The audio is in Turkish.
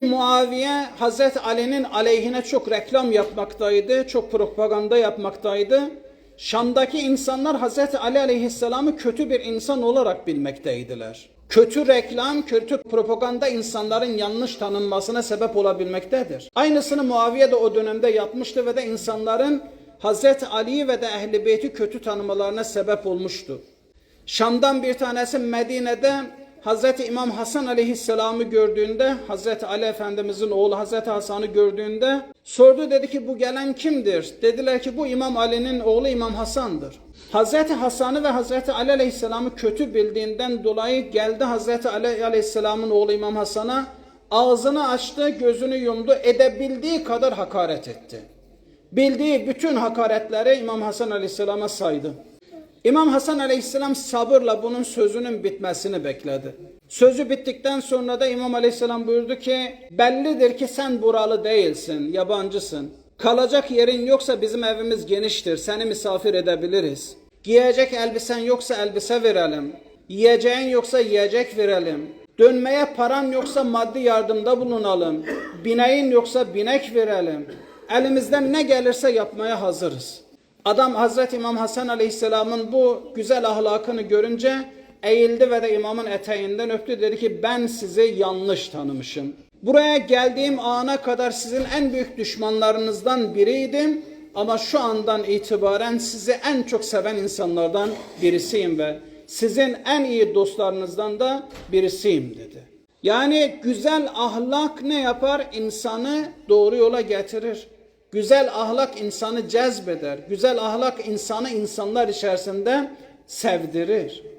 Muaviye Hazreti Ali'nin aleyhine çok reklam yapmaktaydı, çok propaganda yapmaktaydı. Şam'daki insanlar Hazreti Ali aleyhisselamı kötü bir insan olarak bilmekteydiler. Kötü reklam, kötü propaganda insanların yanlış tanınmasına sebep olabilmektedir. Aynısını Muaviye de o dönemde yapmıştı ve de insanların Hazreti Ali'yi ve de Ehl-i Beyt'i kötü tanımalarına sebep olmuştu. Şam'dan bir tanesi Medine'de Hazreti İmam Hasan aleyhisselamı gördüğünde Hazreti Ali Efendimizin oğlu Hazreti Hasan'ı gördüğünde sordu dedi ki bu gelen kimdir? Dediler ki bu İmam Ali'nin oğlu İmam Hasan'dır. Hazreti Hasan'ı ve Hazreti Ali aleyhisselamı kötü bildiğinden dolayı geldi Hazreti Ali aleyhisselamın oğlu İmam Hasan'a ağzını açtı, gözünü yumdu, edebildiği kadar hakaret etti. Bildiği bütün hakaretleri İmam Hasan aleyhisselama saydı. İmam Hasan aleyhisselam sabırla bunun sözünün bitmesini bekledi. Sözü bittikten sonra da İmam aleyhisselam buyurdu ki bellidir ki sen buralı değilsin, yabancısın. Kalacak yerin yoksa bizim evimiz geniştir, seni misafir edebiliriz. Giyecek elbisen yoksa elbise verelim. Yiyeceğin yoksa yiyecek verelim. Dönmeye paran yoksa maddi yardımda bulunalım. Bineğin yoksa binek verelim. Elimizden ne gelirse yapmaya hazırız. Adam Hazreti İmam Hasan Aleyhisselam'ın bu güzel ahlakını görünce eğildi ve de imamın eteğinden öptü. Dedi ki ben sizi yanlış tanımışım. Buraya geldiğim ana kadar sizin en büyük düşmanlarınızdan biriydim. Ama şu andan itibaren sizi en çok seven insanlardan birisiyim ve sizin en iyi dostlarınızdan da birisiyim dedi. Yani güzel ahlak ne yapar? İnsanı doğru yola getirir. Güzel ahlak insanı cezbeder. Güzel ahlak insanı insanlar içerisinde sevdirir.